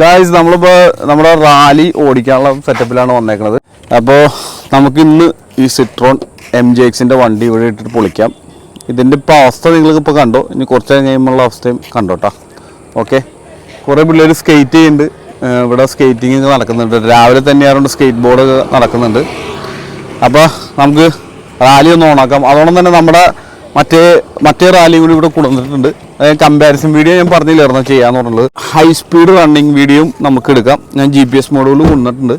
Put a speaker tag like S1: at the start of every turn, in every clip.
S1: Guys നമ്മളിപ്പോൾ നമ്മുടെ rally ഓടിക്കാനുള്ള സെറ്റപ്പിലാണ് വന്നേക്കുന്നത് അപ്പോൾ നമുക്ക് ഇന്ന് ഈ സിട്രോൺ എം ജി എക്സിന്റെ വണ്ടി ഇവിടെ ഇട്ടിട്ട് പൊളിക്കാം. ഇതിന്റെ ഇപ്പോൾ അവസ്ഥ നിങ്ങൾക്ക് ഇപ്പോൾ കണ്ടോ? ഇനി കുറച്ച് കഴിയുമ്പോൾ അവസ്ഥയും കണ്ടോട്ടാ ഓക്കെ കുറേ പിള്ളേർ സ്കേറ്റ് ചെയ്യുന്നുണ്ട്. ഇവിടെ സ്കേറ്റിംഗ് ഒക്കെ നടക്കുന്നുണ്ട്. രാവിലെ തന്നെ ആയതുകൊണ്ട് സ്കേറ്റ് ബോർഡ് നടക്കുന്നുണ്ട്. അപ്പോൾ നമുക്ക് റാലി ഒന്ന് ഓണാക്കാം. അതോടൊപ്പം തന്നെ നമ്മുടെ മറ്റേ മറ്റേ റാലിയും ഇവിടെ കൊണ്ടുവന്നിട്ടുണ്ട്. കമ്പാരിസൺ വീഡിയോ ഞാൻ പറഞ്ഞില്ലായിരുന്നു ചെയ്യാന്ന് പറഞ്ഞത് ഹൈ സ്പീഡ് റണ്ണിങ് വീഡിയോയും നമുക്ക് എടുക്കാം. ഞാൻ ജി പി എസ് മോഡുകൾ കൊണ്ടുവന്നിട്ടുണ്ട്.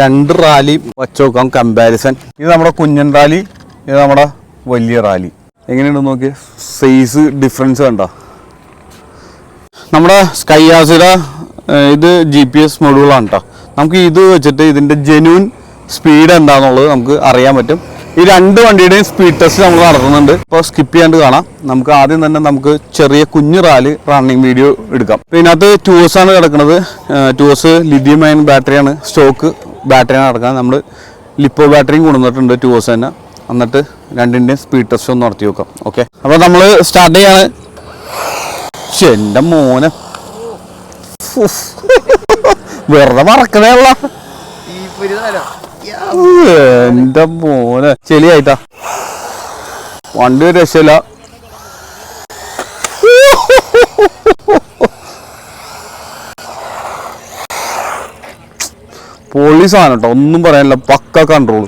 S1: രണ്ട് റാലി വച്ച് നോക്കാം കമ്പാരിസൺ ഇത് നമ്മുടെ കുഞ്ഞൻ റാലി ഇത് നമ്മുടെ വലിയ റാലി എങ്ങനെയുണ്ട് നോക്കിയേ? സൈസ് ഡിഫറൻസ് കണ്ടോ? നമ്മുടെ സ്കൈയാസിയുടെ ഇത് ജി പി എസ് മോഡുകളാണ് കേട്ടോ നമുക്ക് ഇത് വെച്ചിട്ട് ഇതിന്റെ ജെന്യൂൻ സ്പീഡ് എന്താണെന്നുള്ളത് നമുക്ക് അറിയാൻ പറ്റും. ഈ രണ്ട് വണ്ടിയുടെയും സ്പീഡ് ടെസ്റ്റ് നമ്മൾ നടത്തുന്നുണ്ട്. ഇപ്പോൾ സ്കിപ്പ് ചെയ്യാണ്ട് കാണാം. നമുക്ക് ആദ്യം തന്നെ നമുക്ക് ചെറിയ കുഞ്ഞു റാലി റണ്ണിങ് വീഡിയോ എടുക്കാം. ഇതിനകത്ത് ടൂസ് ആണ് കിടക്കുന്നത് ടൂസ് ലിഥിയം അയൺ ബാറ്ററിയാണ് സ്റ്റോക്ക് ബാറ്ററിയാണ് കിടക്കുന്നത് നമ്മൾ ലിപ്പോ ബാറ്ററിയും കൊണ്ടുവന്നിട്ടുണ്ട് ടൂസ് തന്നെ. എന്നിട്ട് രണ്ടിന്റെയും സ്പീഡ് ടെസ്റ്റ് ഒന്ന് നടത്തി നോക്കാം. ഓക്കെ അപ്പോൾ നമ്മൾ സ്റ്റാർട്ട് ചെയ്യാണ്. എന്റെ മോനെ. വെറുതെ മറക്കണേ മറക്കണേള്ള എന്റെ മോനെ. ചെളിയായിട്ടാ വണ്ടി ഒരു രക്ഷയില്ല. പൊളി സാധനം കേട്ടോ ഒന്നും പറയാനില്ല. പക്ക കൺട്രോൾ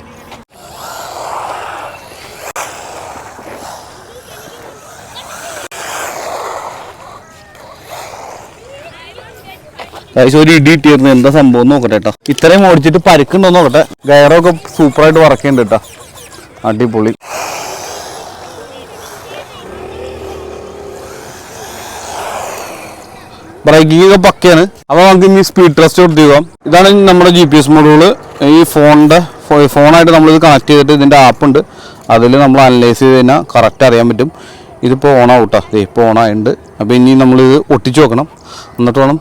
S1: ഒരു ഇടി ഇട്ടിരുന്നു. എന്താ സംഭവം നോക്കട്ടെ കേട്ടോ ഇത്രയും ഓടിച്ചിട്ട് പരുക്കുണ്ടോ നോക്കട്ടെ. ഗയറൊക്കെ സൂപ്പറായിട്ട് വറക്കുന്നുണ്ട് കേട്ടോ അടിപൊളി. ബ്രേക്കിംഗ് ഒക്കെ പക്കയാണ്. അപ്പോൾ നമുക്ക് ഇനി സ്പീഡ് ടെസ്റ്റ് കൊടുത്തു ഇതാണ് നമ്മുടെ ജി പി എസ് മൊഡ്യൂൾ ഈ ഫോണിന്റെ ഫോണായിട്ട് നമ്മളിത് കണക്ട് ചെയ്തിട്ട് ഇതിന്റെ ആപ്പ് ഉണ്ട്. അതിൽ നമ്മൾ അനലൈസ് ചെയ്ത് കഴിഞ്ഞാൽ കറക്റ്റ് അറിയാൻ പറ്റും. ഇതിപ്പോൾ ഓണാവും കേട്ടോ ഇപ്പോൾ ഓണായുണ്ട് അപ്പോൾ ഇനി നമ്മളിത് ഒട്ടിച്ച് നോക്കണം. എന്നിട്ട് വേണം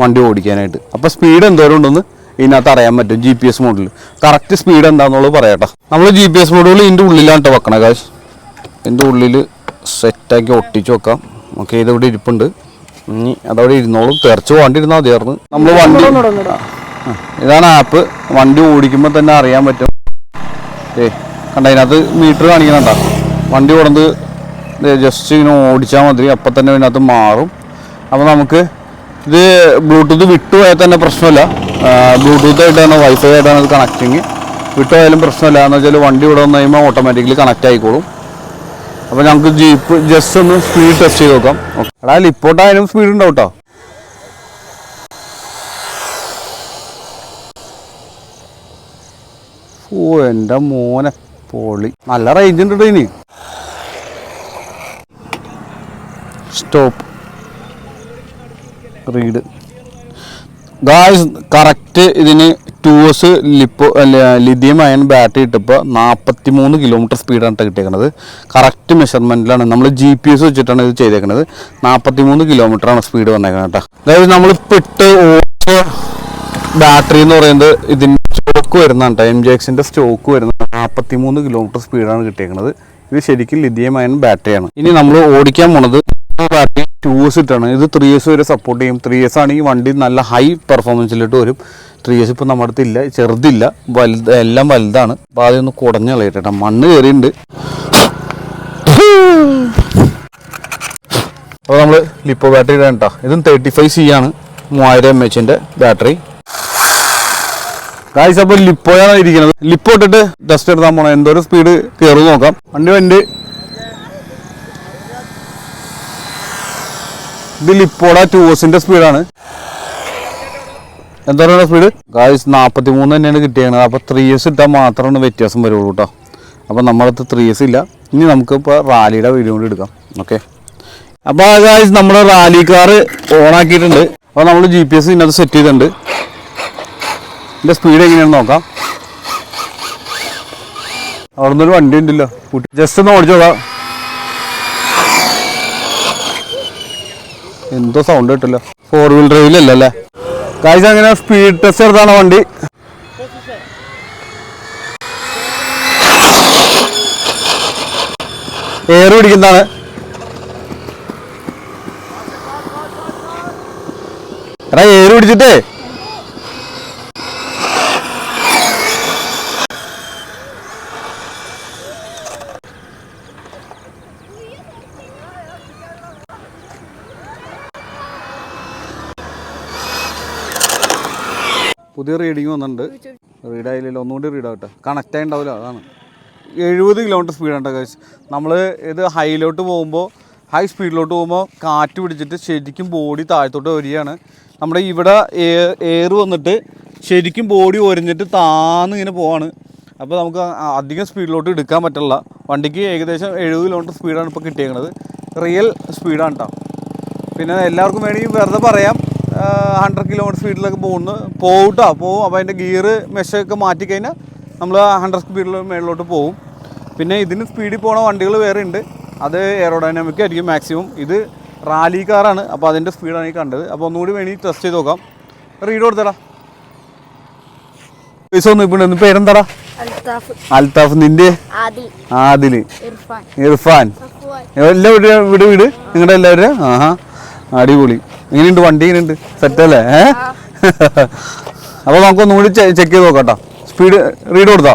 S1: വണ്ടി ഓടിക്കാനായിട്ട്. അപ്പോൾ സ്പീഡ് എന്തോരം ഉണ്ടെന്ന് ഇതിനകത്ത് അറിയാൻ പറ്റും ജി പി എസ് മോഡിൽ കറക്റ്റ് സ്പീഡ് എന്താണെന്നുള്ളത് പറയട്ടെ. നമ്മൾ ജി പി എസ് മോഡുകൾ ഇതിന്റെ ഉള്ളിലാണ് വെക്കണേ കാശ് ഇതിന്റെ ഉള്ളിൽ സെറ്റാക്കി ഒട്ടിച്ച് വെക്കാം. ഓക്കെ ഇതിവിടെ ഇരിപ്പുണ്ട്. ഇനി അതവിടെ ഇരുന്നോളും. തെറച്ച് പോകാണ്ടിരുന്നാൽ മതിയായിരുന്നു നമ്മൾ വണ്ടി ഇതാണ് ആപ്പ് വണ്ടി ഓടിക്കുമ്പോൾ തന്നെ അറിയാൻ പറ്റും. ഏ കണ്ട അതിനകത്ത് മീറ്റർ കാണിക്കണണ്ട വണ്ടി ഓടുന്നത് ജസ്റ്റ് ഇങ്ങനെ ഓടിച്ചാൽ മതി. അപ്പം തന്നെ ഇതിനകത്ത് മാറും. അപ്പോൾ നമുക്ക് ഇത് ബ്ലൂടൂത്ത് വിട്ടുപോയാൽ തന്നെ പ്രശ്നമില്ല. ബ്ലൂടൂത്ത് ആയിട്ടാണ് വൈഫൈ ആയിട്ടാണ് ഇത് കണക്റ്റിങ് വിട്ടുപോയാലും പ്രശ്നമില്ല. എന്ന് വെച്ചാൽ വണ്ടി ഇവിടെ വന്നു കഴിയുമ്പോൾ ഓട്ടോമാറ്റിക്കലി കണക്റ്റ് ആയിക്കോളും. അപ്പോൾ ഞങ്ങൾക്ക് ജീപ്പ് ജസ്റ്റ് ഒന്ന് സ്പീഡ് ടെസ്റ്റ് ചെയ്ത് നോക്കാം. എടാ ലിപ്പോട്ടായാലും സ്പീഡ് ഉണ്ടാവും കേട്ടോ ഓ എന്റെ മോനെ പൊളി. നല്ല റേഞ്ച് ഉണ്ട് ഇനി? സ്റ്റോപ്പ് റീഡ് ഗായ്സ് കറക്റ്റ് ഇതിന് two S lipo lithium ion battery ഇട്ടപ്പോൾ നാൽപ്പത്തി മൂന്ന് കിലോമീറ്റർ സ്പീഡാണ് കിട്ടിയേക്കുന്നത് കറക്റ്റ് മെഷർമെന്റിലാണ് നമ്മൾ ജി പി എസ് വെച്ചിട്ടാണ് ഇത് ചെയ്തേക്കുന്നത് നാൽപ്പത്തി മൂന്ന് കിലോമീറ്ററാണ് സ്പീഡ് വന്നേക്കുന്നത് കേട്ടോ അതായത് നമ്മളിപ്പോൾ ഇട്ട് ഓടിച്ച ബാറ്ററി എന്ന് പറയുന്നത് ഇതിന്റെ സ്റ്റോക്ക് വരുന്നതാണ് എം ജി എക്സിന്റെ സ്റ്റോക്ക് വരുന്നത് നാൽപ്പത്തി മൂന്ന് കിലോമീറ്റർ സ്പീഡാണ് കിട്ടിയേക്കുന്നത് ഇത് ശരിക്കും ലിഥിയം അയൺ ബാറ്ററിയാണ് ഇനി നമ്മൾ ഓടിക്കാൻ പോണത് ബാറ്ററി ടു ഇയേഴ്സ് ഇട്ടാണ്. ഇത് ത്രീ ഇയേഴ്സ് വരെ സപ്പോർട്ട് ചെയ്യും. ത്രീ ഇയേഴ്സ് ഈ വണ്ടി നല്ല ഹൈ പെർഫോമൻസിലോട്ട് വരും. ത്രീ ഇയേഴ്സ് ഇപ്പം നമ്മുടെ അടുത്ത് ഇല്ല ചെറുതില്ല. വലുത് എല്ലാം വലുതാണ്. അപ്പോൾ ആദ്യം ഒന്ന് കുടഞ്ഞ് കളയട്ടെ മണ്ണ് കയറിയിട്ടുണ്ട് അപ്പോൾ നമ്മൾ ലിപ്പോ ബാറ്ററി ഇടാൻ കേട്ടോ ഇതും തേർട്ടി ഫൈവ് സി ആണ്. മൂവായിരം എം എച്ചിന്റെ ബാറ്ററി ഗായ്സ് അപ്പോൾ ലിപ്പോയാണ് ഇരിക്കുന്നത് ലിപ്പോ ഇട്ടിട്ട് ഡസ്റ്റ് എടുത്താൽ പോണം. എന്തോരം സ്പീഡ് കയറും നോക്കാം. വണ്ടി വണ്ടി ഇത് ലിപ്പോടെ ടൂസിന്റെ സ്പീഡാണ്. എന്താ പറയുക സ്പീഡ്? ഗായ്സ് നാൽപ്പത്തി മൂന്ന് തന്നെയാണ് കിട്ടിയത് അപ്പോൾ ത്രീ ഇയേഴ്സ് ഇട്ടാൽ മാത്രമാണ് വ്യത്യാസം വരുള്ളൂ കേട്ടോ അപ്പോൾ നമ്മളടുത്ത് ത്രീ ഇയേഴ്സ് ഇല്ല. ഇനി നമുക്ക് നമുക്കിപ്പോൾ റാലിയുടെ വീഡിയോ കൂടി എടുക്കാം. ഓക്കെ അപ്പോൾ ഗായ്സ് നമ്മുടെ റാലി കാർ ഓൺ ആക്കിയിട്ടുണ്ട്. അപ്പോൾ നമ്മൾ ജി പി എസ് ഇതിനകത്ത് സെറ്റ് ചെയ്തിട്ടുണ്ട്. ഇതിന്റെ സ്പീഡ് എങ്ങനെയാണെന്ന് നോക്കാം. അവിടെ നിന്നൊരു വണ്ടി ഉണ്ടല്ലോ. ജസ്റ്റ് ഒന്ന് ഓടിച്ചു എന്തോ സൗണ്ട് കിട്ടില്ല. ഫോർ വീൽ ഡ്രൈവിലല്ല അല്ലേ? കാഴ്ച അങ്ങനെ സ്പീഡ് ടെസ്റ്റ് എടുത്താണ് വണ്ടി. എയർ പിടിക്കുന്നതാണ്. എടാ എയർ പിടിച്ചിട്ടേ. പുതിയ റീഡിങ് വന്നിട്ടുണ്ട്. റീഡ് ആയില്ലല്ലോ ഒന്നുകൂടി റീഡ് ആവട്ടെ. കണക്റ്റ് ആയിണ്ടാവില്ല അതാണ്. എഴുപത് കിലോമീറ്റർ സ്പീഡാണ് കേസ് നമ്മൾ ഇത് ഹൈയിലോട്ട് പോകുമ്പോൾ ഹൈ സ്പീഡിലോട്ട് പോകുമ്പോൾ കാറ്റ് പിടിച്ചിട്ട് ശരിക്കും ബോഡി താഴത്തോട്ട് വരികയാണ്. നമ്മുടെ ഇവിടെ എയർ വന്നിട്ട് ശരിക്കും ബോഡി ഒരിഞ്ഞിട്ട് താന്ന് ഇങ്ങനെ പോവാണ്. അപ്പോൾ നമുക്ക് അധികം സ്പീഡിലോട്ട് എടുക്കാൻ പറ്റില്ല വണ്ടിക്ക് ഏകദേശം എഴുപത് കിലോമീറ്റർ സ്പീഡാണ് ഇപ്പോൾ കിട്ടിയേക്കുന്നത് റിയൽ സ്പീഡാണ് കേട്ടോ പിന്നെ എല്ലാവർക്കും വേണമെങ്കിൽ വെറുതെ പറയാം. ഹൺഡ്രഡ് കിലോമീറ്റർ സ്പീഡിലൊക്കെ പോകുന്നു. പോകട്ടോ പോകും അപ്പോൾ അതിന്റെ ഗിയർ മെഷൊക്കെ മാറ്റിക്കഴിഞ്ഞാൽ നമ്മൾ ഹൺഡ്രഡ് സ്പീഡിൽ മേളിലോട്ട് പോകും പിന്നെ ഇതിന് സ്പീഡിൽ പോണ വണ്ടികൾ വേറെ ഉണ്ട്. അത് എയറോഡൈനാമിക് ആയിരിക്കും മാക്സിമം ഇത് റാലി കാറാണ് അപ്പോൾ അതിന്റെ സ്പീഡാണ് ഈ കണ്ടത്. അപ്പോൾ ഒന്നുകൂടി വേണമെങ്കിൽ ടെസ്റ്റ് ചെയ്ത് നോക്കാം. റീഡ് കൊടുത്തടാ. പൈസ ഒന്നും ഇപ്പോൾ ഇന്ന് പേരെന്താടാ?
S2: അൽത്താഫ്.
S1: അൽത്താഫ് നിന്റെ?
S2: ആദിൽ.
S1: ആദിൽ
S2: ഇർഫാൻ.
S1: എല്ലാം വീട് വീട് വീട്? നിങ്ങളുടെ എല്ലാവരും ആഹാ. അടിപൊളി. എങ്ങനെയുണ്ട് വണ്ടി ഇങ്ങനെയുണ്ട്. സെറ്റ് അല്ലേ? അപ്പോൾ അപ്പൊ നമുക്ക് കൂടി ചെക്ക് ചെയ്ത് നോക്കാം സ്പീഡ് റീഡ് കൊടുത്താ?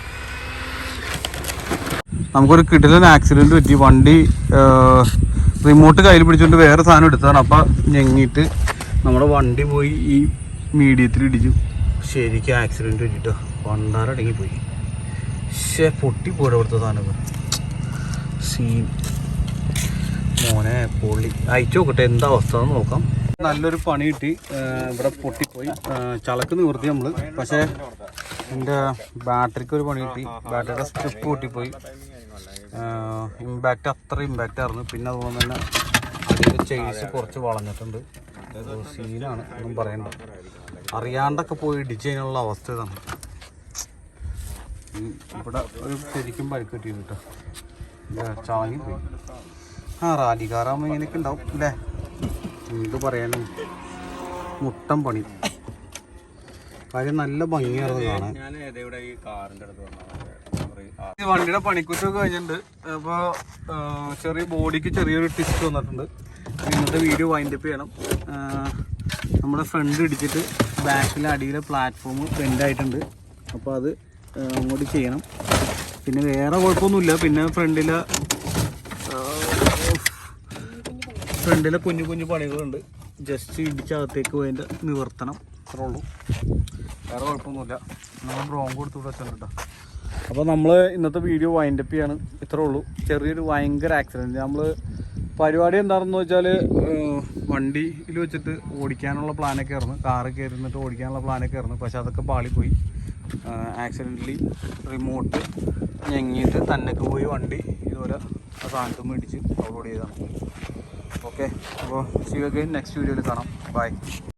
S1: നമുക്കൊരു കിടിലൻ ആക്സിഡന്റ് പറ്റി. വണ്ടി റിമോട്ട് കയ്യിൽ പിടിച്ചുകൊണ്ട് വേറെ സാധനം എടുത്താണ് അപ്പം ഞെങ്ങിയിട്ട് നമ്മുടെ വണ്ടി പോയി ഈ മീഡിയത്തിൽ ഇടിച്ചു. ശരിക്കും ആക്സിഡന്റ് പറ്റിട്ടോ. വണ്ടാറടങ്ങി പോയി. പക്ഷേ പൊട്ടി അവിടുത്തെ സാധനം സീൻ മോനെ പൊള്ളി. അയച്ചു നോക്കട്ടെ എന്താ അവസ്ഥ എന്ന് നോക്കാം. നല്ലൊരു പണി കിട്ടി. ഇവിടെ പൊട്ടിപ്പോയി. ചളക്ക് നിവർത്തി നമ്മൾ പക്ഷേ എന്റെ ബാറ്ററിക്ക് ഒരു പണി കിട്ടി. ബാറ്ററിയുടെ സ്ട്രിപ്പ് പൊട്ടിപ്പോയി. ഇമ്പാക്റ്റ് അത്ര ഇമ്പാക്റ്റ് ആയിരുന്നു. പിന്നെ അതുപോലെ തന്നെ അതിന്റെ ചെയ്സ് കുറച്ച് വളഞ്ഞിട്ടുണ്ട്. സീനാണ് ഒന്നും പറയണ്ട. അറിയാണ്ടൊക്കെ പോയി ഇടിച്ച് കഴിഞ്ഞുള്ള അവസ്ഥ ഇതാണ്. ഇവിടെ ഒരു ശരിക്കും പരിക്ക് കിട്ടി കേട്ടോ ചാങ്ങി പോയി. ആ റാലിക്കാറാകുമ്പോൾ ഇങ്ങനെയൊക്കെ ഉണ്ടാവും അല്ലേ? എന്ത് പറയാനും? മുട്ടം പണി. കാര്യം നല്ല ഭംഗിയായിരുന്നു കാണാൻ. ഈ വണ്ടിയുടെ പണിക്കുറ്റൊക്കെ കഴിഞ്ഞിട്ടുണ്ട്. അപ്പോൾ ചെറിയ ബോഡിക്ക് ചെറിയൊരു ടിസ്റ്റ് വന്നിട്ടുണ്ട്. ഇന്നത്തെ വീഡിയോ വൈൻഡപ്പ് ചെയ്യണം. നമ്മുടെ ഫ്രണ്ട് ഇടിച്ചിട്ട് ബാക്കിലെ അടിയിലെ പ്ലാറ്റ്ഫോം ബെൻഡ് ആയിട്ടുണ്ട്. അപ്പോൾ അത് അങ്ങോട്ട് ചെയ്യണം. പിന്നെ വേറെ കുഴപ്പമൊന്നുമില്ല. പിന്നെ ഫ്രണ്ടിലെ ഫ്രണ്ടിലെ കുഞ്ഞു കുഞ്ഞു പണികളുണ്ട്. ജസ്റ്റ് ഇടിച്ചകത്തേക്ക് പോയതിന്റെ നിവർത്തണം. അത്രേ ഉള്ളൂ. വേറെ കുഴപ്പമൊന്നുമില്ല. നമ്മൾ ബ്രോങ് കൊടുത്തു വെച്ചിട്ടുണ്ട് കേട്ടോ അപ്പോൾ നമ്മൾ ഇന്നത്തെ വീഡിയോ വൈൻഡപ്പ് ചെയ്യാണ്. ഇത്രേ ഉള്ളൂ. ചെറിയൊരു ഭയങ്കര ആക്സിഡന്റ് നമ്മൾ പരിപാടി എന്താണെന്ന് വെച്ചാൽ വണ്ടിയിൽ വെച്ചിട്ട് ഓടിക്കാനുള്ള പ്ലാനൊക്കെ ആയിരുന്നു. കാറ് കയറിന്നിട്ട് ഓടിക്കാനുള്ള പ്ലാനൊക്കെ ആയിരുന്നു. പക്ഷെ അതൊക്കെ പാളിപ്പോയി. ആക്സിഡന്റലി റിമോട്ട് ഞെങ്ങിയിട്ട് തന്നൊക്കെ പോയി വണ്ടി ഇതുപോലെ ആ സാധനത്ത് മേടിച്ച് അപ്ലോഡ് ചെയ്താണ് ഓക്കെ അപ്പോൾ ശിവക്ക് നെക്സ്റ്റ് വീഡിയോയിൽ കാണാം. ബൈ